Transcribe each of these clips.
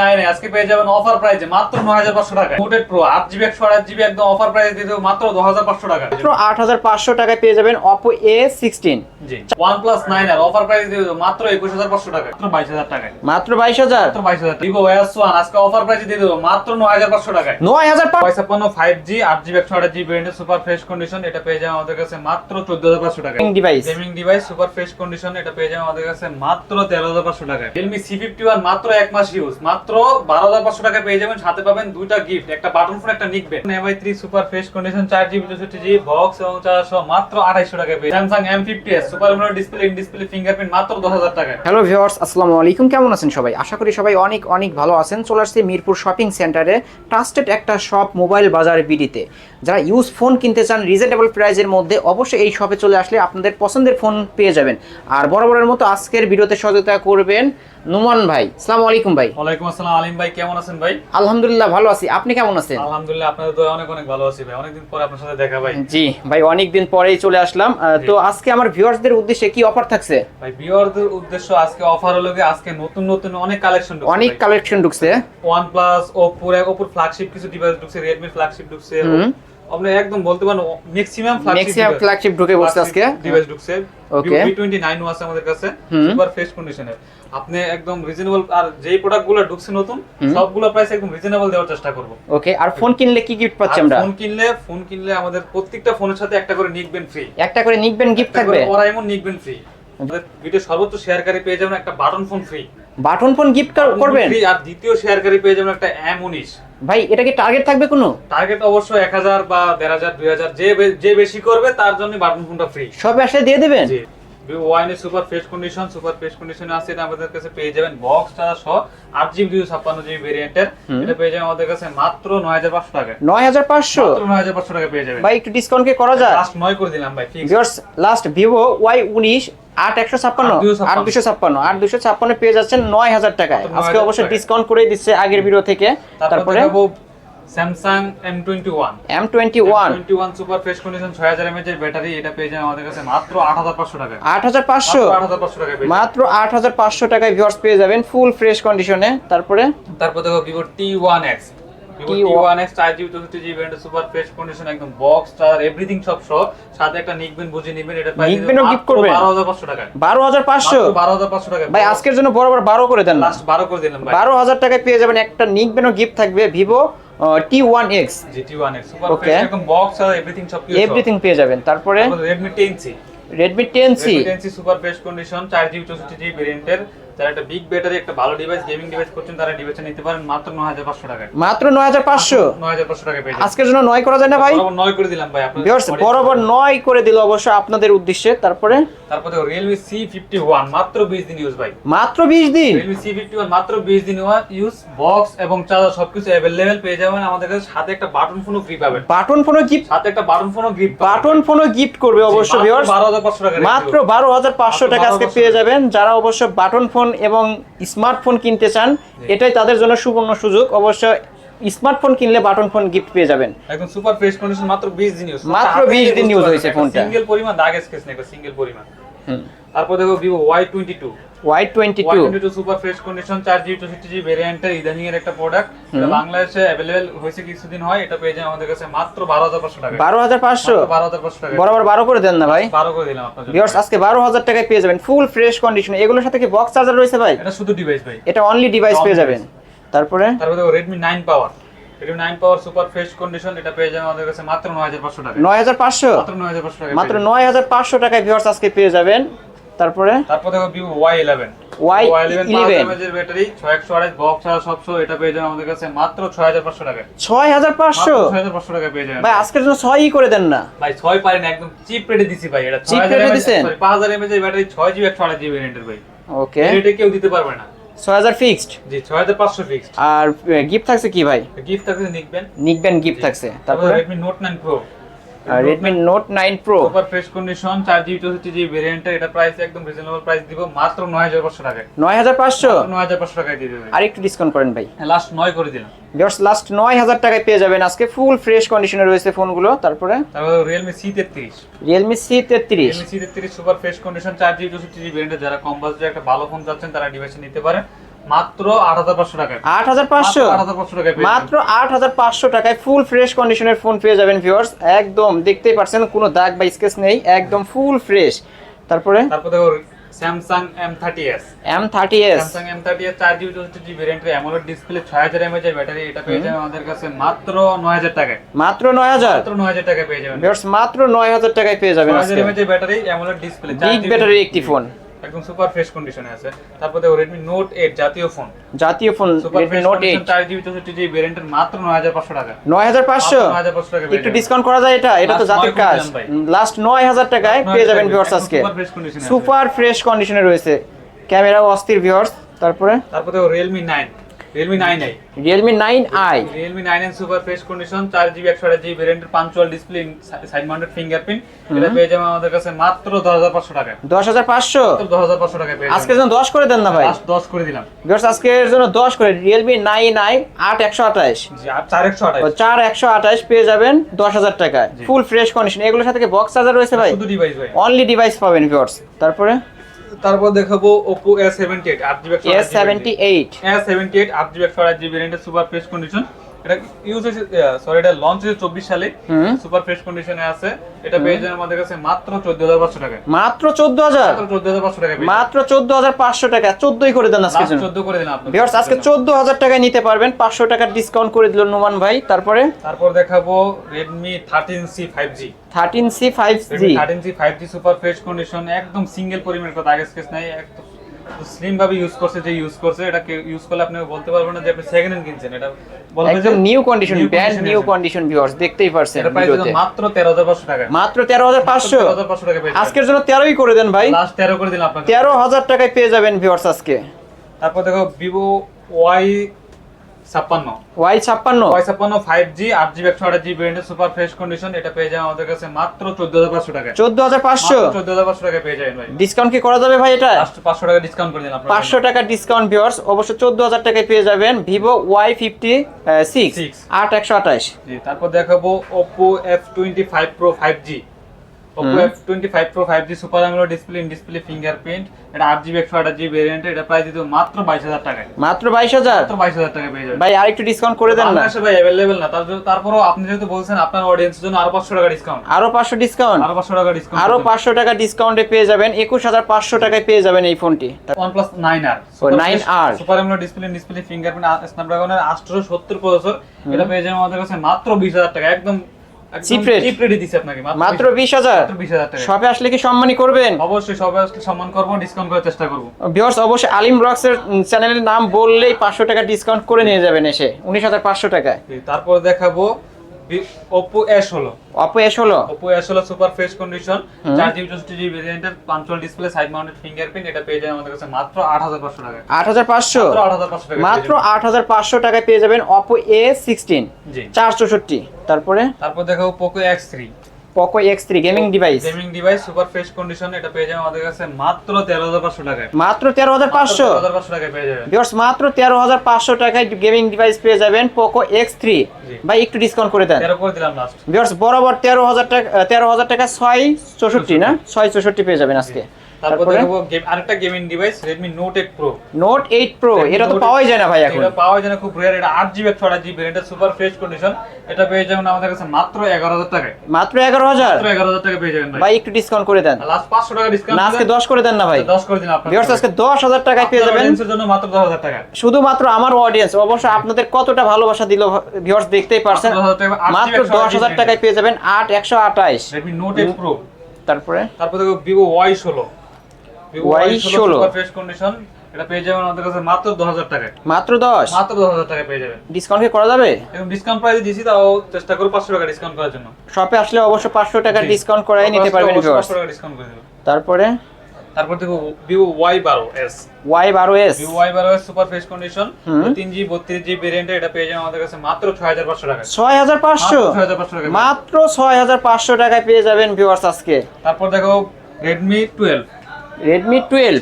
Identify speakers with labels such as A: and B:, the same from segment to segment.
A: Nine আজকে পেয়ে যাবেন অফার প্রাইসে মাত্র নয় হাজার পাঁচশো টাকা নোটেড প্রো আট জিবি একশো আট জিবি একদম অফার প্রাইস দেবো মাত্র দশ হাজার পাঁচশো টাকা
B: মাত্র আট হাজার পাঁচশো টাকায় পেয়ে যাবেন Oppo A sixteen
A: G one plus nine R offer price দিয়ে মাত্র একুশ হাজার পাঁচশো টাকা মাত্র বাইশ হাজার টাকায়।
B: মাত্র বাইশ হাজার।
A: মাত্র বাইশ হাজার। ভিভো ওয়াস ওয়ান আজকে অফার প্রাইসে দিয়ে দেবো মাত্র নয় হাজার পাঁচশো টাকায়।
B: নয় হাজার
A: পয়সা ফাইভ জি আট জিবি একশো আট জিবি সুপার ফ্রেশ কন্ডিশন এটা পেয়ে যাবেন আমাদের কাছে মাত্র চোদ্দ হাজার পাঁচশো টাকা
B: device
A: gaming device super fresh condition এটা পেয়ে যাবেন আমাদের কাছে মাত্র তেরো হাজার পাঁচশো টাকায়। রিয়েলমি সি ফিফটি ওয়ান মাত্র এক মাস ইউজ মাত্র বারো হাজার পাঁচশো টাকা পেয়ে যাবেন। সাথে পাবেন দুইটা গিফট একটা বাটন ফোন একটা নিকবেন Mi three super fresh condition চার জিবি চৌষট্টি জিবি বক্স এবং চারশো মাত্র আড়াইশো টাকা পেয়ে Samsung M fifty S super AMOLED display in display fingerprint মাত্র দশ হাজার টাকা
B: হ্যালো ভিউয়ার্স আসসালামু আলাইকুম। কেমন আছেন সবাই? আশা করি সবাই অনেক অনেক ভালো আছেন। চলে আসছি মিরপুর শপিং সেন্টারে ট্রাস্টেড একটা শপ মোবাইল বাজার বিডিতে যারা ইউজ ফোন কিনতে চান রিজনেবল প্রাইজের মধ্যে অবশ্যই এই শপে চলে আসলে আপনাদের পছন্দের ফোন পেয়ে যাবেন। আর বরাবরের মতো আজকের ভিডিওতে সহযোগিতা করবেন নুমান ভাই। আসসালামু আলাইকুম ভাই।
A: ওয়ালাইকুম আসসালাম আলিম ভাই কেমন আছেন ভাই?
B: আলহামদুলিল্লাহ ভালো আছি। আপনি কেমন আছেন?
A: আলহামদুলিল্লাহ আপনাদের তো অনেক অনেক ভালো আছি ভাই। অনেকদিন পরে আপনার সাথে দেখা ভাই।
B: জি ভাই অনেক দিন পরেই চলে আসলাম। তো আজকে আমার ভিউয়ার্সদের উদ্দেশ্যে কি অফার থাকছে?
A: ভাই ভিউয়ারদের উদ্দেশ্য আজকে অফার হলো গিয়ে আজকে নতুন নতুন অনেক কালেকশন ঢুকছে
B: অনেক কালেকশন ঢুকছে।
A: প্লাস ওপোর ওপোর ফ্ল্যাগশিপ কিছু ডিভাইস ঢুকছে রেডমি ফ্ল্যাগশিপ ঢুকছে। আপনি একদম বলতে পারেন ম্যাক্সিমাম
B: ম্যাক্সিমাম ফ্ল্যাগশিপ ঢুকে বসছে আজকে?
A: ডিভাইস ঢুকছে।
B: Okay.
A: V29 ও আছে আমাদের কাছে সুপার ফ্রেশ কন্ডিশনের আপনি একদম রিজনেবল আর যেই প্রোডাক্টগুলো ঢুকছে নতুন সবগুলো প্রাইস একদম রিজনেবল দেওয়ার চেষ্টা করব।
B: ওকে আর ফোন কিনলে কি গিফট পাচ্ছি আমরা?
A: ফোন কিনলে ফোন কিনলে আমাদের প্রত্যেকটা ফোনের সাথে একটা করে নিকবেন ফ্রি
B: একটা করে নিকবেন গিফট থাকবে?
A: ওরা এমন নিকবেন ফ্রি আমাদের ভিডিও সর্বোচ্চ শেয়ারকারী পেয়ে যাবেন একটা button phone free
B: button phone gift করবেন?
A: আর দ্বিতীয় শেয়ারকারী পেয়ে যাবেন একটা M19
B: ভাই এটা কি টার্গেট থাকবে কোনো?
A: টার্গেট অবশ্য 1000 বা 11000 2000 যে বে- যে যে বেশি করবে তার জন্য বাটন ফোনটা ফ্রি
B: সবে আসলে দিয়ে দেবেন?
A: জি। ওয়াইনের super fresh condition super fresh কন্ডিশনে আছে এটা আমাদের কাছে পেয়ে যাবেন বক্স চার্জার সহ আট জিবি দুশো ছাপ্পান্ন জিবি ভেরিয়েন্টের এটা পেয়ে যাবেন আমাদের কাছে মাত্র নয় হাজার পাঁচশো টাকা।
B: নয় হাজার পাঁচশো?
A: মাত্র নয় হাজার পাঁচশো টাকা পেয়ে যাবেন।
B: ভাই একটু ডিসকাউন্ট কি করা যায়?
A: লাস্ট নয় করে দিলাম ভাই
B: লাস্ট ভিভো ওয়াই উনিশ আট একশো ছাপ্পান্ন
A: আট দুশো
B: ছাপ্পান্ন। আট দুশো ছাপ্পান্ন। পেয়ে যাচ্ছেন নয় হাজার টাকায়। আজকে
A: 9,000
B: অবশ্যই ডিসকাউন্ট করে দিচ্ছে আগের ভিডিও থেকে।
A: তারপরে Samsung M twenty one
B: M twenty one
A: twenty one super fresh condition ছয় হাজার এমএচ এর ব্যাটারি এটা পেয়ে যাবেন আমাদের কাছে মাত্র আট হাজার পাঁচশো টাকা
B: আট হাজার পাঁচশো?
A: আট হাজার পাঁচশো টাকা
B: মাত্র আট হাজার পাঁচশো টাকায় ভিউয়ার্স পেয়ে যাবেন ফুল ফ্রেশ কন্ডিশনে তারপরে?
A: তারপর দেখো Vivo T one X Vivo T one X চার জিবি চৌষট্টি জিবি সুপার ফ্রেশ কন্ডিশন একদম বক্স চার এভরিথিং সব সহ সাথে একটা নিকবেন বুঝে নিবেন এটা
B: নিকবেনও gift করবেন?
A: বারো হাজার পাঁচশো টাকা
B: বারো হাজার পাঁচশো?
A: বারো হাজার পাঁচশো টাকা
B: ভাই আজকের জন্য বরাবর বারো করে দেন
A: লাস্ট বারো করে দিলাম ভাই।
B: বারো হাজার টাকায় পেয়ে যাবেন একটা নিকবেনও গিফট থাকবে ভিভো
A: সুপার ফ্রেশ একদম বক্স আর এভরিথিং সব কিছু
B: এভরিথিং পেয়ে যাবেন। তারপরে
A: সুপার ফ্রেশ কন্ডিশন ভেরিয়েন্টের যারা একটা বিগ ব্যাটারি একটা ভালো ডিভাইস গেমিং ডিভাইস করছেন তারা ডিভাইসটা নিতে পারেন মাত্র নয় হাজার পাঁচশো টাকায়।
B: মাত্র নয় হাজার পাঁচশো?
A: নয় হাজার পাঁচশো টাকায় পেয়ে
B: আজকের জন্য নয় করা যায় না ভাই?
A: বরাবর নয় করে দিলাম ভাই আপনাদের
B: বরাবর নয় করে দিল অবশ্য আপনাদের উদ্দেশ্যে। তারপরে?
A: তারপর ফিফটি ওয়ান মাত্র বিশ দিন ইউজ ভাই।
B: মাত্র বিশ দিন?
A: রিয়েলমি সি ফিফটি ওয়ান মাত্র বিশ দিন ইউজ বক্স এবং চার্জার সবকিছু অ্যাভেলেবেল পেয়ে যাবেন। আমাদের কাছে সাথে একটা বাটন ফোনও ফ্রি পাবেন।
B: বাটন ফোনও গিফট
A: সাথে একটা বাটন ফোনও গিফট
B: বাটন ফোনও গিফট করবে অবশ্য ভিউয়ার্স
A: বারো হাজার পাঁচশো টাকা
B: মাত্র বারো হাজার পাঁচশো
A: মাত্র
B: টাকা আজকে পেয়ে যাবেন। যারা অবশ্য বাটন ফোন এবং স্মার্টফোন কিনতে চান এটাই তাদের জন্য সুবর্ণ সুযোগ। অবশ্য স্মার্টফোন কিনলে বাটন ফোন গিফট পেয়ে যাবেন।
A: এখন সুপার ফ্রেশ কন্ডিশন মাত্র 20 দিন ইউজ
B: মাত্র 20 দিন ইউজ হয়েছে ফোনটা।
A: সিঙ্গেল পরিমাণ দাগ স্কেচ নেই সিঙ্গেল পরিমাণ।
B: হুম।
A: তারপর দেখো Vivo Y
B: twenty two Y
A: twenty two twenty two super fresh condition চার জিবি চৌষট্টি জিবি ভেরিয়েন্টের ইদানিং এর একটা প্রোডাক্ট বাংলাদেশে অ্যাভেলেবেল হয়েছে কিছুদিন হয় এটা পেয়ে যান আমাদের কাছে মাত্র বারো হাজার পাঁচশো টাকা।
B: বারো হাজার পাঁচশো?
A: বারো হাজার পাঁচশো টাকা।
B: বরাবর বারো করে দেন না ভাই?
A: বারো করে দিলাম আপনার
B: ভিউয়ার্স আজকে বারো হাজার টাকায় পেয়ে যাবেন ফুল ফ্রেশ কন্ডিশন এগুলোর সাথে কি বক্স চার্জার রয়েছে ভাই?
A: এটা শুধু ডিভাইস ভাই।
B: এটা অনলি ডিভাইস পেয়ে যাবেন। তারপরে?
A: তারপরে দেখো Redmi nine power Redmi power super fresh condition এটা পেয়ে যাবেন আমাদের কাছে মাত্র 9500 টাকা
B: 9500
A: মাত্র 9500 টাকা
B: মাত্র 9500 টাকায় ভিউয়ার্স আজকে পেয়ে যাবেন। তারপরে?
A: তারপর দেখো Vivo Y11
B: Y11
A: Y11 এর ব্যাটারি 6128 বক্স আর সব সহ এটা পেয়ে যাবেন আমাদের কাছে মাত্র 6500 টাকা।
B: ছয় হাজার পাঁচশো?
A: 6500 টাকা পেয়ে যাবেন।
B: ভাই আজকের জন্য ছয়ই করে দেন না।
A: ভাই 6 পারেন একদম চিপ রেটে দিছি ভাই এটা
B: rate এ দিছেন?
A: 5000 mAh এর ব্যাটারি 6 জিবি 128 জিবি ভেরিয়েন্টের ভাই।
B: ওকে
A: রেটে কেউ দিতে পারবে না।
B: ছয় হাজার ফিক্সড
A: জি 6500 ফিক্সড
B: আর গিফট থাকছে কি ভাই?
A: গিফট থাকছে নিকবেন
B: নিকবেন গিফট থাকছে।
A: তারপর?
B: তারপরে
A: Redmi Note 9 Pro. Super fresh condition 4GB 64GB ভেরিয়েন্টের এটা প্রাইস একদম রিজনেবল প্রাইস দিব মাত্র 9500 টাকায়।
B: নয় হাজার পাঁচশো?
A: 9500 টাকায় দিয়ে দেবে।
B: আর একটু ডিসকাউন্ট করেন ভাই।
A: লাস্ট 9 করে দিলাম।
B: জাস্ট লাস্ট নয় হাজার টাকায় পেয়ে যাবেন আজকে ফুল ফ্রেশ কন্ডিশনে রয়েছে ফোনগুলো তারপরে?
A: তারপর Realme C33
B: রিয়েলমি সি তেত্রিশ।
A: Realme C33 super fresh condition 4GB 64GB ভেরিয়েন্টের যারা কম বাজেটে একটা ভালো ফোন চাচ্ছেন তারা ডিভাইসে নিতে পারেন। মাত্র টাকায় টাকায়
B: মাত্র আট হাজার পাঁচশো টাকায় ফুল ফ্রেশ কন্ডিশনের ফোন পেয়ে যাবেন ভিউয়ার্স একদম দেখতেই পারছেন কোনো দাগ বা স্কেচ নেই একদম ফুল ফ্রেশ তারপরে?
A: যাবেন। Samsung M thirty S
B: M thirty S
A: Samsung M thirty S চার জিবি চৌষট্টি জিবি ভ্যারিয়েন্টের অ্যামোলেড ডিসপ্লে ছয় হাজার এমএচ এর ব্যাটারি এটা পেয়ে যাবেন আমাদের কাছে মাত্র নয় হাজার টাকায়।
B: মাত্র নয় হাজার?
A: মাত্র নয় হাজার টাকায় পেয়ে যাবেন।
B: মাত্র নয় হাজার টাকায় পেয়ে যাবেন
A: ছয় হাজার এমএচ এর ব্যাটারি অ্যামোলেড ডিসপ্লে
B: বিগ ব্যাটারির একটি ফোন
A: একদম সুপার ফ্রেশ কন্ডিশনে আছে। তারপরে জাতীয় ফোন
B: জাতীয় ফোন
A: মাত্র 9500 টাকা। 9500 9500 টাকা
B: একটু ডিসকাউন্ট করা যায় এটা? এটা তো
A: জাতীয়
B: কাজ। লাস্ট 9000 টাকায় পেয়ে যাবেন ভিউয়ার্স আজকে। সুপার ফ্রেশ কন্ডিশনে রয়েছে। ক্যামেরাও অস্থির ভিউয়ার্স তারপরে?
A: তারপরে
B: Realme nine Realme
A: 9i Realme 9i Realme 9i super fresh condition 4GB 128GB ভেরিয়েন্টের punch hole display side mounted fingerprint এটা পেয়ে আমাদের কাছে মাত্র পেয়ে
B: আজকের জন্য 10 করে দেন না ভাই।
A: 10 করে দিলাম।
B: ভিউয়ার্স আজকের জন্য 10 করে।
A: চার একশো আঠাশ।
B: চার একশো আঠাশ পেয়ে যাবেন 10000 টাকায়। ফুল ফ্রেশ কন্ডিশন এগুলোর সাথে বক্স চার্জার রয়েছে ভাই?
A: শুধু ডিভাইস ভাই।
B: অনলি ডিভাইস পাবেন ভিউয়ার্স তারপরে?
A: তারপর দেখাবো সেভেন্টি এইট আট জিবি একশো আঠাশ জিবি ভ্যারিয়েন্টের সুপার ফ্রেশ কন্ডিশন এটা ইউজ হয়েছে সরি এটা লঞ্চ হয়েছে চব্বিশ সালে। সুপার ফ্রেশ কন্ডিশনে আছে। এটা পেয়ে যাবেন আমাদের কাছে মাত্র চোদ্দ হাজার পাঁচশো টাকা।
B: মাত্র চোদ্দ হাজার?
A: চোদ্দ হাজার পাঁচশো টাকা
B: মাত্র চোদ্দ হাজার পাঁচশো টাকা। চোদ্দই করে দেন জন্য।
A: চোদ্দ করে আপনাকে
B: ভিউয়ার্স আজকে চোদ্দ হাজার টাকায় নিতে পারবেন। পাঁচশো টাকার ডিসকাউন্ট করে দিল নোমান ভাই। তারপরে?
A: তারপর দেখাবো Redmi thirteen C five
B: G thirteen C five
A: G thirteen C five G super fresh condition একদম সিঙ্গেল পরিমাণ একটা দাগ স্কেচ নাই একদম স্লিম ভাবে ইউজ করছে যে ইউজ করছে এটা ইউজ করলে আপনি বলতে পারবেন না যে আপনি সেকেন্ড হ্যান্ড কিনছেন। এটা বলবে যে new condition
B: brand
A: new
B: condition viewers দেখতেই পারছেন ভিডিওতে।
A: মাত্র তেরো হাজার পাঁচশো টাকা।
B: মাত্র তেরো হাজার পাঁচশো?
A: তেরো হাজার পাঁচশো টাকা পেয়ে
B: আজকের জন্য তেরোই করে দেন ভাই।
A: লাস্ট তেরো করে দিলাম আপনাকে।
B: তেরো হাজার টাকায় পেয়ে যাবেন ভিউয়ার্স আজকে।
A: তারপর দেখো ভিভো ওয়াই ছাপ্পান্ন।
B: ওয়াই ছাপ্পান্ন?
A: ওয়াই ছাপ্পান্ন ফাইভ জি আট জিবি একশো আঠাশ জিবি সুপার ফ্রেশ কন্ডিশন এটা পেয়ে যাবেন আমাদের কাছে মাত্র চোদ্দ হাজার পাঁচশো টাকা
B: চোদ্দ হাজার পাঁচশো?
A: চোদ্দ হাজার পাঁচশো টাকা পেয়ে যাবেন ভাই।
B: ডিসকাউন্ট কি করা যাবে ভাই এটা?
A: পাঁচশো টাকা ডিসকাউন্ট করে দিন
B: পাঁচশো টাকা ডিসকাউন্ট ভিউয়ার্স অবশ্য চোদ্দ হাজার টাকায় পেয়ে যাবেন ভিভো ওয়াই ফিফটি সিক্স। আট একশো আঠাশ।
A: তারপর দেখাবো Oppo F25 Pro 5G Oppo F25 Pro 5G super AMOLED display in display fingerprint এটা 8GB 128GB ভেরিয়েন্ট এটা প্রাইস দিতে মাত্র 22000 টাকায়
B: মাত্র বাইশ হাজার
A: মাত্র 22000 টাকা পেয়ে যাবেন
B: ভাই আর একটু ডিসকাউন্ট করে দেন না
A: বাংলাদেশে ভাই अवेलेबल না তার জন্য- তারপরেও আপনি যেহেতু বলছেন আপনার অডিয়েন্সের জন্য আরো 500 টাকা ডিসকাউন্ট
B: আরো পাঁচশো ডিসকাউন্ট
A: আরো 500 টাকা ডিসকাউন্ট
B: আরো পাঁচশো টাকা ডিসকাউন্টে পেয়ে যাবেন একুশ হাজার পাঁচশো টাকায় পেয়ে যাবেন এই ফোনটি
A: OnePlus 9R
B: ও, 9R
A: super AMOLED display display fingerprint স্ন্যাপড্রাগনের 870 processor এটা পেয়ে যাবেন আমাদের কাছে মাত্র 20000 টাকা একদম
B: মাত্র বিশ হাজার?
A: মাত্র 20000 টাকা।
B: শপে আসলে কি সম্মানই করবেন?
A: অবশ্যই আসলে সম্মান করব ডিসকাউন্ট করার চেষ্টা করব।
B: ভিউয়ার্স অবশ্যই আলিম ব্লগস এর চ্যানেলের নাম বললেই পাঁচশো টাকা ডিসকাউন্ট করে নিয়ে যাবেন এসে উনিশ হাজার পাঁচশো টাকায়।
A: তারপর দেখাবো হলো সুপার ফ্রেশ কন্ডিশন চার জিবি চৌষট্টি জিবি ভেরিয়েন্টের punch hole display side mounted fingerprint এটা পেয়ে যাবেন আমাদের কাছে মাত্র আট হাজার পাঁচশো টাকা
B: আট হাজার পাঁচশো?
A: মাত্র আট হাজার পাঁচশো টাকা
B: মাত্র আট হাজার পাঁচশো টাকায় পেয়ে যাবেন অপো এ সিক্সটিন
A: জি।
B: চার চৌষট্টি। তারপরে?
A: তারপর দেখাবো Poco X three
B: Poco X three gaming device
A: gaming device super fresh condition এটা পেয়ে যাবেন আমাদের কাছে মাত্র তেরো হাজার পাঁচশো টাকায়।
B: মাত্র তেরো হাজার পাঁচশো?
A: তেরো হাজার পাঁচশো টাকায় পেয়ে যাবেন।
B: ভিউয়ার্স মাত্র তেরো হাজার পাঁচশো টাকায় গেমিং ডিভাইস পেয়ে যাবেন পোকো এক্স থ্রি। ভাই একটু ডিসকাউন্ট করে দেন।
A: তেরো করে দিলাম লাস্ট
B: ভিউয়ার্স বরাবর তেরো হাজার টাকা তেরো হাজার টাকা ছয় চৌষট্টি না? ছয় চৌষট্টি পেয়ে যাবেন আজকে।
A: তারপর
B: তারপরে?
A: দেখাবো আরেকটা গেমিং ডিভাইস
B: এটা তো পাওয়াই যায় না ভাই এখন।
A: এটা যায় না খুব রেয়ার এটা এটা সুপার ফ্রেশ কন্ডিশন এটা পেয়ে যাবেন আমাদের কাছে মাত্র টাকায়। টাকা পেয়ে যাবেন ভাই।
B: ভাই একটু ডিসকাউন্ট করে দেন।
A: লাস্ট পাঁচশো টাকা ডিসকাউন্ট
B: না আজকে দশ করে দেন না ভাই।
A: দশ করে দিন আপনার
B: ভিউয়ার্স আজকে দশ হাজার টাকায় পেয়ে যাবেন।
A: জন্য মাত্র দশ হাজার টাকা।
B: শুধুমাত্র আমার অডিয়েন্স অবশ্য আপনাদের কতটা ভালোবাসা দিল ভিউয়ার্স দেখতেই পারছেন।
A: মাত্র 10,000 টাকা, আট
B: মাত্র
A: GB
B: দশ হাজার টাকায় পেয়ে যাবেন আট একশো আঠাইশ
A: রেডমি নোট এইট প্রো
B: তারপরে?
A: তারপর দেখো ভিভো ওয়াই ষোলো। ভিভো
B: Y
A: ওয়াই ষোলো
B: 16
A: সুপার ফ্রেশ কন্ডিশন এটা পেয়ে যাবেন আমাদের কাছে মাত্র দশ হাজার টাকায়
B: মাত্র দশ?
A: মাত্র দশ হাজার টাকা পেয়ে যাবেন।
B: ডিসকাউন্ট কি করা যাবে?
A: এবং ডিসকাউন্ট প্রাইসে দিছি তাও চেষ্টা করব পাঁচশো টাকা ডিসকাউন্ট করার জন্য।
B: শপে আসলে অবশ্য পাঁচশো টাকার
A: জি।
B: ডিসকাউন্ট করাই নিতে পারবেন ভিউয়ার্স
A: পাঁচশো টাকা ডিসকাউন্ট করে দেবো।
B: তারপরে?
A: তারপর দেখো ভিভো ওয়াই বারো এস
B: ওয়াই বারো এস
A: ভিভো ওয়াই বারো এস সুপার ফ্রেশ কন্ডিশন। তিন জি বত্রিশ জি ভেরিয়েন্টে এটা পেয়ে যাবেন আমাদের কাছে মাত্র ছয় হাজার পাঁচশো টাকা
B: ছয় হাজার পাঁচশো?
A: টাকা
B: মাত্র ছয় হাজার পাঁচশো টাকায় পেয়ে যাবেন ভিউয়ার্স আজকে।
A: তারপর দেখো রেডমি টুয়েলভ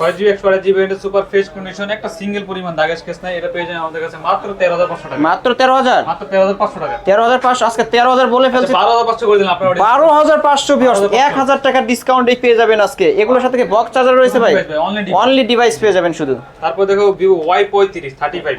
A: ছয় জিবি একশো আট জিবি সুপার ফ্রেশ কন্ডিশন একটা সিঙ্গেল পরিমাণ দাগের কেস নাই এটা পেয়ে যাবেন আমাদের কাছে মাত্র তেরো হাজার পাঁচশো টাকা।
B: মাত্র তেরো হাজার?
A: মাত্র তেরো হাজার পাঁচশো টাকা।
B: তেরো হাজার পাঁচশো আজকে তেরো হাজার বলে ফেলছি।
A: বারো হাজার পাঁচশো করে দিলাম আপনার order-
B: বারো হাজার পাঁচশো ভিউয়ার্স
A: 12,500
B: এক হাজার টাকার ডিসকাউন্টে পেয়ে যাবেন আজকে। এগুলোর সাথে বক্স চার্জার রয়েছে ভাই। অনলি ডিভাইস পেয়ে যাবেন শুধু।
A: তারপর দেখো পঁয়ত্রিশ থার্টি ফাইভ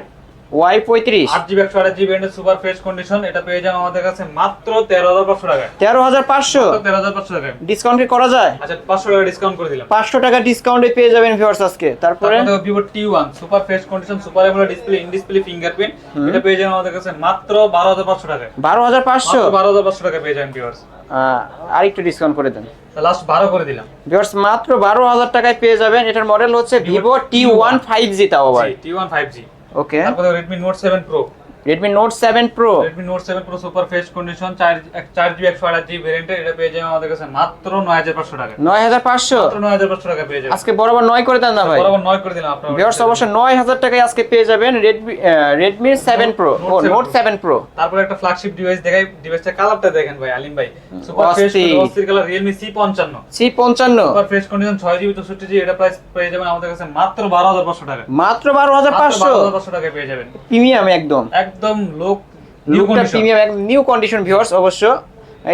B: ওয়াই পঁয়ত্রিশ।
A: আট জিবি একশো আট জিবি সুপার ফ্রেশ কন্ডিশন এটা পেয়ে যাবেন আমাদের কাছে মাত্র তেরো হাজার পাঁচশো টাকায়।
B: তেরো হাজার পাঁচশো।
A: তেরো হাজার পাঁচশো টাকায়।
B: ডিসকাউন্ট কি করা যায়?
A: আচ্ছা পাঁচশো টাকা ডিসকাউন্ট করে দিলাম।
B: পাঁচশো টাকা ডিসকাউন্টে পেয়ে যাবেন ভিউয়ার্স আজকে। তারপরে?
A: Vivo T one super fresh condition super AMOLED display in display fingerprint এটা পেয়ে যাবেন আমাদের কাছে মাত্র বারো হাজার পাঁচশো টাকায়।
B: বারো হাজার পাঁচশো?
A: বারো হাজার পাঁচশো টাকা পেয়ে যাবেন ভিউয়ার্স
B: আর একটু ডিসকাউন্ট করে দেন।
A: লাস্ট বারো করে দিলাম।
B: ভিউয়ার্স মাত্র বারো হাজার টাকায় পেয়ে যাবেন। এটার মডেল হচ্ছে Vivo T one five G তাও আবার।
A: T one five G
B: okay
A: তারপর Redmi note seven pro
B: Redmi note seven pro
A: Redmi note seven pro super fresh condition চার জিবি একশো আট জিবি এটা পেয়ে যাবেন আমাদের কাছে মাত্র নয় হাজার পাঁচশো টাকা।
B: নয় হাজার পাঁচশো?
A: মাত্র নয় হাজার পাঁচশো টাকা পেয়ে যাবেন।
B: আজকে বরাবর নয় করে দেন না ভাই।
A: বরাবর নয় করে দিলাম আপনার
B: ভিউয়ার্স অবশ্য নয় হাজার টাকায় আজকে পেয়ে যাবেন রেডমি রেডমি সেভেন প্রো ও
A: Note 7
B: নোট সেভেন প্রো
A: তারপরে একটা ফ্ল্যাগশিপ ডিভাইস দেখাই ডিভাইসটা কালারটা দেখেন ভাই আলিম ভাই। সুপার ফ্রেশ
B: অস্থির।
A: কালার রিয়েলমি সি পঞ্চান্ন।
B: সি পঞ্চান্ন।
A: সুপার ফ্রেশ কন্ডিশন ছয় জিবি চৌষট্টি জিবি এটা প্রাইস পেয়ে যাবেন আমাদের কাছে মাত্র বারো হাজার পাঁচশো টাকা।
B: মাত্র বারো হাজার পাঁচশো
A: টাকায় পেয়ে যাবেন।
B: প্রিমিয়াম একদম।
A: একদম। লোক নিউ
B: লুকটা
A: কন্ডিশন
B: প্রিমিয়াম একদম নিউ কন্ডিশন ভিউয়ার্স অবশ্য।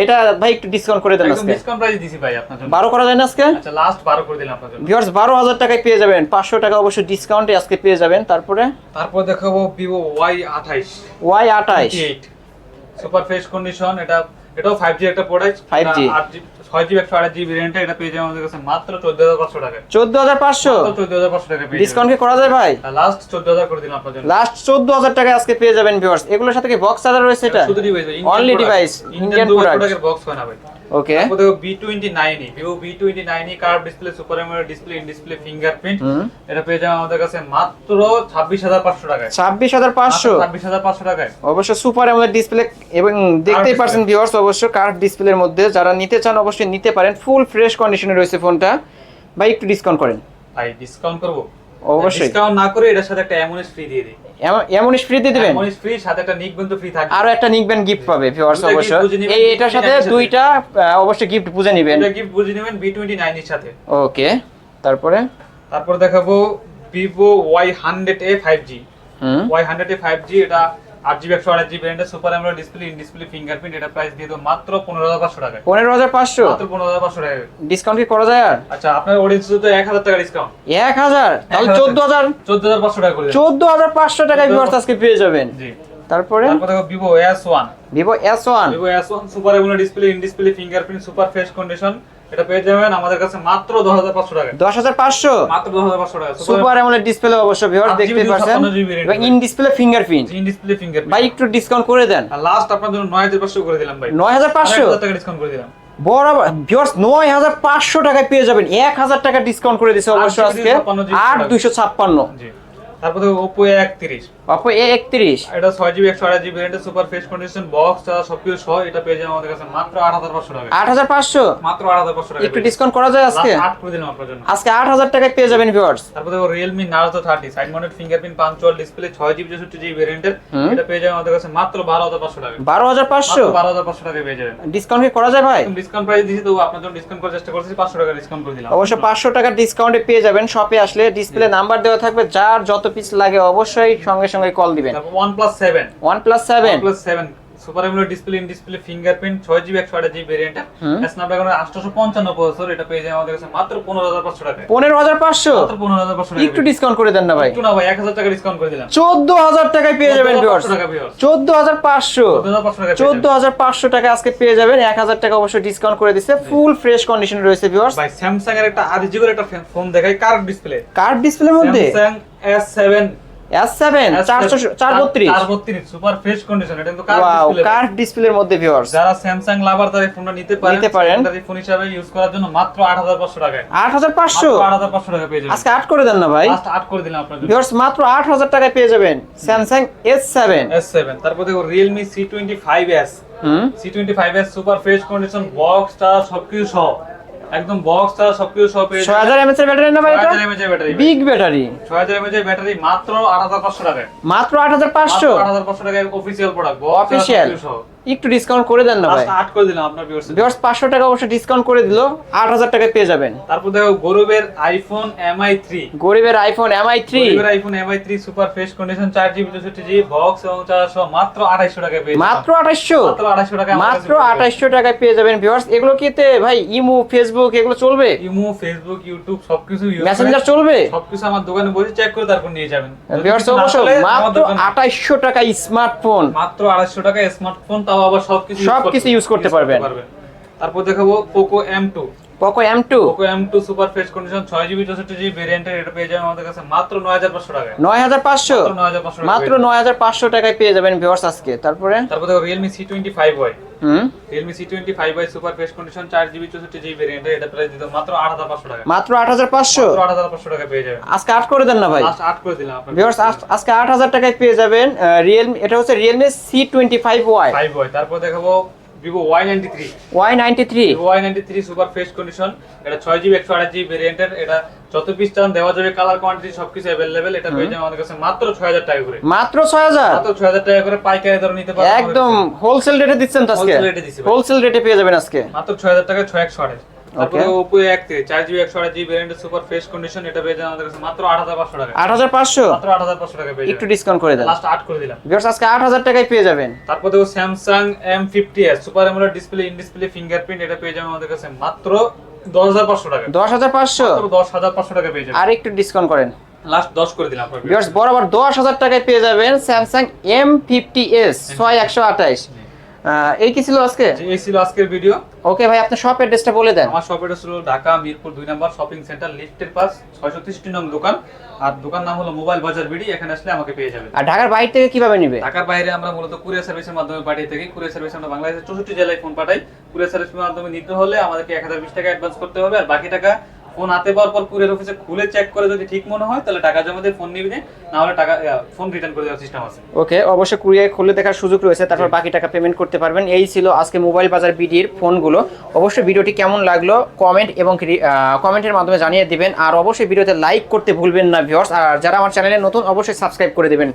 B: এটা ভাই একটু ডিসকাউন্ট করে দেন আজকে।
A: ডিসকাউন্ট প্রাইস দিছি ভাই আপনার জন্য।
B: বারো করা যায় না আজকে?
A: আচ্ছা লাস্ট বারো করে দিলাম আপনার জন্য।
B: ভিউয়ার্স বারো হাজার টাকায় পেয়ে যাবেন। পাঁচশো টাকা অবশ্য ডিসকাউন্টে আজকে পেয়ে যাবেন। তারপরে?
A: তারপর দেখাবো আঠাইশ।
B: ওয়াই আঠাইশ।
A: সুপার ফ্রেশ কন্ডিশন এটা এটাও ফাইভ জি একটা প্রোডাক্ট
B: 5G
A: ছয় জিবি একশো আট জিবি ভ্যারিয়েন্ট এটা পেয়ে যাবেন আমাদের কাছে মাত্র চোদ্দ হাজার পাঁচশো টাকা
B: চোদ্দ হাজার পাঁচশো?
A: চোদ্দ হাজার পাঁচশো টাকা পেয়ে
B: ডিসকাউন্ট কি করা যায় ভাই?
A: লাস্ট চোদ্দ হাজার করে দিলাম আপনার জন্য।
B: লাস্ট চোদ্দ হাজার টাকায় আজকে পেয়ে যাবেন ভিউয়ার্স এগুলোর সাথে কি বক্স চার্জার রয়েছে এটা?
A: শুধু ডিভাইস ইন্ডিয়ান প্রোডাক্টের বক্স হয় না ভাই।
B: ওকে
A: দেখো V twenty nine Vivo V twenty nine curve display super AMOLED display in display
B: fingerprint
A: এটা পেয়ে যাবেন আমাদের কাছে মাত্র ছাব্বিশ হাজার পাঁচশো টাকায়।
B: ছাব্বিশ হাজার পাঁচশো?
A: ছাব্বিশ হাজার পাঁচশো টাকায়।
B: অবশ্য সুপার অ্যামোলেড ডিসপ্লে এবং দেখতেই পারছেন ভিউয়ার্স অবশ্য কার্ভ ডিসপ্লের মধ্যে যারা নিতে চান অবশ্যই নিতে পারেন। ফুল ফ্রেশ কন্ডিশনে রয়েছে ফোনটা ভাই একটু ডিসকাউন্ট করেন।
A: ভাই ডিসকাউন্ট করব?
B: অবশ্যই।
A: ডিসকাউন্ট না করে এটার সাথে একটা এমএনএস ফ্রি দিয়ে দিই।
B: এমন- ফ্রি দিবেন?
A: ফ্রি সাথে একটা নিক বন্ধু ফ্রি থাকবে।
B: আরও একটা নিকবেন গিফট পাবে ভিউয়ার্স
A: দুইটা
B: অবশ্য এই এটার সাথে দুইটা অবশ্যই গিফট বুঝে নেবেন।
A: এটা গিফট বুঝে নেবেন বি টোয়েন্টি নাইন এর সাথে।
B: ওকে তারপরে?
A: তারপর দেখাবো A five G
B: hmm.
A: Y hundred A five G এটা আট জিবি একশো আট জিবি এটা super AMOLED display in display fingerprint এটা প্রাইস দিয়ে দেবো মাত্র পনেরো হাজার পাঁচশো টাকায়।
B: পনেরো হাজার পাঁচশো?
A: মাত্র পনেরো হাজার পাঁচশো টাকায়।
B: ডিসকাউন্ট কি করা যায় আর?
A: আচ্ছা আপনার অডিয়েন্স তো এক হাজার টাকা ডিসকাউন্ট
B: এক হাজার? তাহলে চোদ্দ হাজার?
A: চোদ্দ হাজার পাঁচশো টাকা করে
B: চোদ্দ হাজার পাঁচশো টাকায় ভিউয়ার্স আজকে পেয়ে যাবেন।
A: জি।
B: তারপরে?
A: তারপর দেখো Vivo S one
B: Vivo S one
A: Vivo S one super AMOLED display in display fingerprint super fresh condition এটা পেয়ে যাবেন আমাদের কাছে মাত্র দশ হাজার পাঁচশো টাকা।
B: দশ হাজার পাঁচশো?
A: মাত্র দশ হাজার পাঁচশো টাকা।
B: সুপার অ্যামোলেড ডিসপ্লে অবশ্য ভিউয়ার্স
A: 8GB
B: দেখতে পাচ্ছেন।
A: 256
B: এবং in display fingerprint
A: in display
B: ভাই একটু ডিসকাউন্ট করে দেন।
A: লাস্ট আপনার জন্য নয় হাজার পাঁচশো করে দিলাম ভাই।
B: নয় হাজার পাঁচশো?
A: হাজার টাকা ডিসকাউন্ট করে দিলাম।
B: বরাবর ভিউয়ার্স নয় হাজার পাঁচশো টাকায় পেয়ে যাবেন। এক হাজার টাকা ডিসকাউন্ট করে দিছে অবশ্য আজকে।
A: GB 256
B: আট দুইশো ছাপ্পান্ন।
A: জি। তারপর দেখো ওপো এ একত্রিশ।
B: একত্রিশ।
A: এটা ছয় জিবি একশো আট জিবি রেন্টে সুপার ফ্রেশ কন্ডিশন বক্স সবকিছু সহ এটা পেয়ে যাবেন আমাদের কাছে মাত্র আট হাজার পাঁচশো টাকা।
B: আট হাজার পাঁচশো?
A: মাত্র আট হাজার পাঁচশো টাকা
B: একটু ডিসকাউন্ট করা যায় আজকে?
A: আট করে দিলাম আপনার জন্য।
B: আজকে আট হাজার টাকায় পেয়ে যাবেন ভিউয়ার্স
A: তারপর Realme Narzo thirty side mounted fingerprint punch hole display ছয় জিবি চৌষট্টি জিবি ভ্যারিয়েন্টের
B: হুম।
A: এটা পেয়ে যাবেন আমাদের কাছে মাত্র বারো হাজার পাঁচশো টাকা।
B: বারো হাজার পাঁচশো?
A: মাত্র বারো হাজার পাঁচশো টাকা পেয়ে যাবেন।
B: ডিসকাউন্ট কি করা যায় ভাই?
A: ডিসকাউন্ট প্রাইস দিয়েছি তো আপনার জন্য ডিসকাউন্ট করার চেষ্টা করছি পাঁচশো টাকা ডিসকাউন্ট করে দিলাম।
B: অবশ্য পাঁচশো টাকার ডিসকাউন্টে পেয়ে যাবেন শপে আসলে ডিসপ্লে নাম্বার দেওয়া থাকবে যার যত পিস লাগে অবশ্যই সঙ্গে সঙ্গে কল দিবেন। One
A: plus seven one plus seven plus seven super AMOLED display in display fingerprint 6GB
B: 128GB
A: variant Snapdragon 855 processor এটা পেয়ে যায় আমাদের কাছে মাত্র 15500 টাকা
B: 15500
A: মাত্র 15500 টাকা
B: একটু ডিসকাউন্ট করে দেন না ভাই।
A: একটু না ভাই 1000 টাকা ডিসকাউন্ট করে দিলাম।
B: 14000 টাকায় পেয়ে যাবেন ভিউয়ার্স হাজার
A: 14500 টাকা
B: আজকে পেয়ে যাবেন। 1000 টাকা অবশ্যই ডিসকাউন্ট করে দিচ্ছে। ফুল ফ্রেশ কন্ডিশন রয়েছে ভিউয়ার্স
A: ভাই স্যামসাং এর একটা আরজিবি এর একটা ফোন দেখাই কার্ভ ডিসপ্লে
B: কার্ভ ডিসপ্লের মধ্যে?
A: Samsung seven super fresh condition এটা কিন্তু কার্ভ
B: ওয়াও
A: ডিসপ্লে
B: কার্ড ডিসপ্লের মধ্যে ভিউয়ার্স
A: যারা স্যামসাং লাভার তারা ফোনটা নিতে পারেন।
B: নিতে পারেন।
A: ফোন হিসাবে ইউজ করার জন্য মাত্র আট হাজার পাঁচশো টাকায়।
B: আট হাজার পাঁচশো?
A: আট হাজার পাঁচশো টাকা পেয়ে যাবেন।
B: আজকে আট করে দেন না ভাই?
A: আট করে দিলাম আপনার
B: ভিউয়ার্স মাত্র আট হাজার টাকায় পেয়ে যাবেন Samsung S seven
A: S seven তারপর দেখো twenty five S super fresh condition box টার সবকিছু সহ। একদম বক্স ছাড়া সবকিছু সব পেয়ে
B: ছয় হাজার এমএচ এর ব্যাটারি না ভাই এটা
A: এমএচ এর ব্যাটারি
B: বিগ ব্যাটারি
A: ছয় হাজার এমএচ এর ব্যাটারি মাত্র আট হাজার পাঁচশো টাকায়।
B: মাত্র আট হাজার পাঁচশো?
A: আট হাজার পাঁচশো টাকায় অফিসিয়াল প্রোডাক্ট
B: Official। একটু ডিসকাউন্ট করে দেন না ভাই।
A: আট করে দিলাম আপনার ভিউয়ার্স
B: ভিউয়ার্স পাঁচশো টাকা অবশ্য ডিসকাউন্ট করে দিল আট হাজার টাকায় পেয়ে যাবেন।
A: তারপর দেখো গৌরবের আইফোন এমআই থ্রি
B: গরিবের আইফোন এমআই থ্রি
A: গরিবের iPhone MI three super fresh condition চার জিবি চৌষট্টি জিবি বক্স এবং চার্জ সহ মাত্র আড়াইশো টাকায় পেয়ে
B: মাত্র আঠাশশো
A: মাত্র আড়াইশো টাকা
B: মাত্র আঠাশশো টাকায় পেয়ে যাবেন ভিউয়ার্স এগুলো কিতে ভাই ইমো ফেসবুক এগুলো চলবে?
A: ইমো ফেসবুক ইউটিউব সবকিছু
B: মেসেঞ্জার চলবে?
A: সবকিছু আমার দোকানে বসে চেক করে তারপর নিয়ে যাবেন।
B: ভিউয়ার্স
A: কিছু না
B: অবশ্য মাত্র
A: দোকানে-
B: আঠাশশো টাকা স্মার্টফোন
A: মাত্র আড়াইশো টাকা স্মার্টফোন তাও আবার সবকিছু
B: সবকিছু
A: করতে-
B: use করতে পারবেন।
A: তারপর দেখাবো Poco M two
B: Poco M two
A: Poco M two super fresh condition ছয় জিবি চৌষট্টি জিবি ভেরিয়েন্টের এটা পেয়ে যাবেন আমাদের কাছে মাত্র নয় হাজার পাঁচশো টাকায়।
B: নয় হাজার পাঁচশো?
A: মাত্র নয় হাজার পাঁচশো টাকা
B: টাকায় পেয়ে যাবেন ভিউয়ার্স আজকে। তারপরে?
A: তারপর দেখো Realme C twenty five Y
B: হুম?
A: Realme C twenty five Y super fresh condition চার জিবি চৌষট্টি জিবি ভেরিয়েন্টের এটা প্রাইস দিতে মাত্র আট হাজার পাঁচশো টাকা
B: মাত্র আট হাজার পাঁচশো?
A: আট হাজার পাঁচশো টাকা পেয়ে যাবেন।
B: আজকে আট করে দেন না ভাই?
A: আট করে দিলাম
B: ভিউয়ার্স আজকে আট হাজার টাকায় পেয়ে যাবেন রিয়েলমি এটা হচ্ছে Realme C twenty five Y
A: five Y তারপর দেখাবো Vivo Y ninety
B: three Y ninety
A: three Y ninety three super fresh condition এটা ছয় জিবি একশো আঠাশ জিবি ভেরিয়েন্টের এটা যত পিস চান দেওয়া যাবে কালার কোয়ান্টিটি সবকিছু অ্যাভেলেবেল এটা পেয়ে যাবেন আমাদের কাছে মাত্র ছয় হাজার টাকা করে।
B: মাত্র ছয় হাজার?
A: মাত্র ছয় হাজার টাকা করে পাইকারি দরে নিতে পারবেন।
B: একদম হোলসেল রেটে দিচ্ছেন তো আজকে?
A: Rate এ দিচ্ছি।
B: হোলসেল রেটে পেয়ে যাবেন আজকে।
A: মাত্র ছয় হাজার টাকা ছয় একশো আঠাশ তারপরে Oppo A1 4GB 128GB ভেরিয়েন্টের সুপার ফ্রেশ কন্ডিশন এটা পেয়ে যান আমাদের কাছে মাত্র 8500 টাকা।
B: 8500
A: মাত্র 8500 টাকা পেয়ে
B: একটু ডিসকাউন্ট করে দেন।
A: লাস্ট 8 করে দিলাম।
B: ভিউয়ার্স আজকে 8000 টাকায় পেয়ে যাবেন।
A: তারপর দেখো Samsung M50s super AMOLED display in display fingerprint এটা পেয়ে যাবেন আমাদের কাছে মাত্র 10500 টাকা 10500 10500 টাকা পেয়ে যাবেন।
B: আর একটু ডিসকাউন্ট করেন।
A: লাস্ট 10 করে দিলাম
B: বরাবর দশ হাজার টাকায় পেয়ে যাবেন স্যামসাং এম ফিফটি এস ছয় একশো 6128 এই কি ছিল আজকে?
A: এই ছিল আজকের ভিডিও
B: ওকে ভাই আপনার শপ অ্যাড্রেসটা বলে দেন।
A: আমার শপ এটা ছিল ঢাকা মিরপুর দুই নম্বর শপিং সেন্টার লিফটের পাস ছয়শো তেষট্টি নং দোকান। আর দোকান নাম হলো মোবাইল বাজার বিডি এখানে আসলে আমাকে পেয়ে যাবেন।
B: আর ঢাকার বাইরে থেকে কীভাবে নিবে?
A: ঢাকার বাইরে আমরা মূলত কুরিয়ার সার্ভিসের মাধ্যমে পাঠিয়ে থাকি। কুরিয়ার সার্ভিস আমরা বাংলাদেশের চৌষট্টি জেলায় ফোন পাঠাই। কুরিয়ার সার্ভিসের মাধ্যমে নিতে হলে আমাদেরকে এক হাজার বিশ টাকা অ্যাডভান্স করতে হবে। আর বাকি টাকা ফোন হাতে পাওয়ার পর কুরিয়ার অফিসে খুলে চেক করে যদি ঠিক মনে হয়, তাহলে টাকা জমা দিয়ে ফোন নিবে না হলে টাকা ফোন রিটার্ন করে দেওয়ার সিস্টেম আছে।
B: ওকে অবশ্যই কুরিয়ার খুলে দেখার সুযোগ রয়েছে, তারপর বাকি টাকা পেমেন্ট করতে পারবেন। এই ছিল আজকে মোবাইল বাজার বিডির ফোনগুলো। অবশ্যই ভিডিওটি কেমন লাগল কমেন্ট এবং কমেন্টের মাধ্যমে জানিয়ে দিবেন। আর অবশ্যই ভিডিওতে লাইক করতে ভুলবেন না ভিউয়ার্স আর যারা আমার চ্যানেলে নতুন, অবশ্যই সাবস্ক্রাইব করে দেবেন।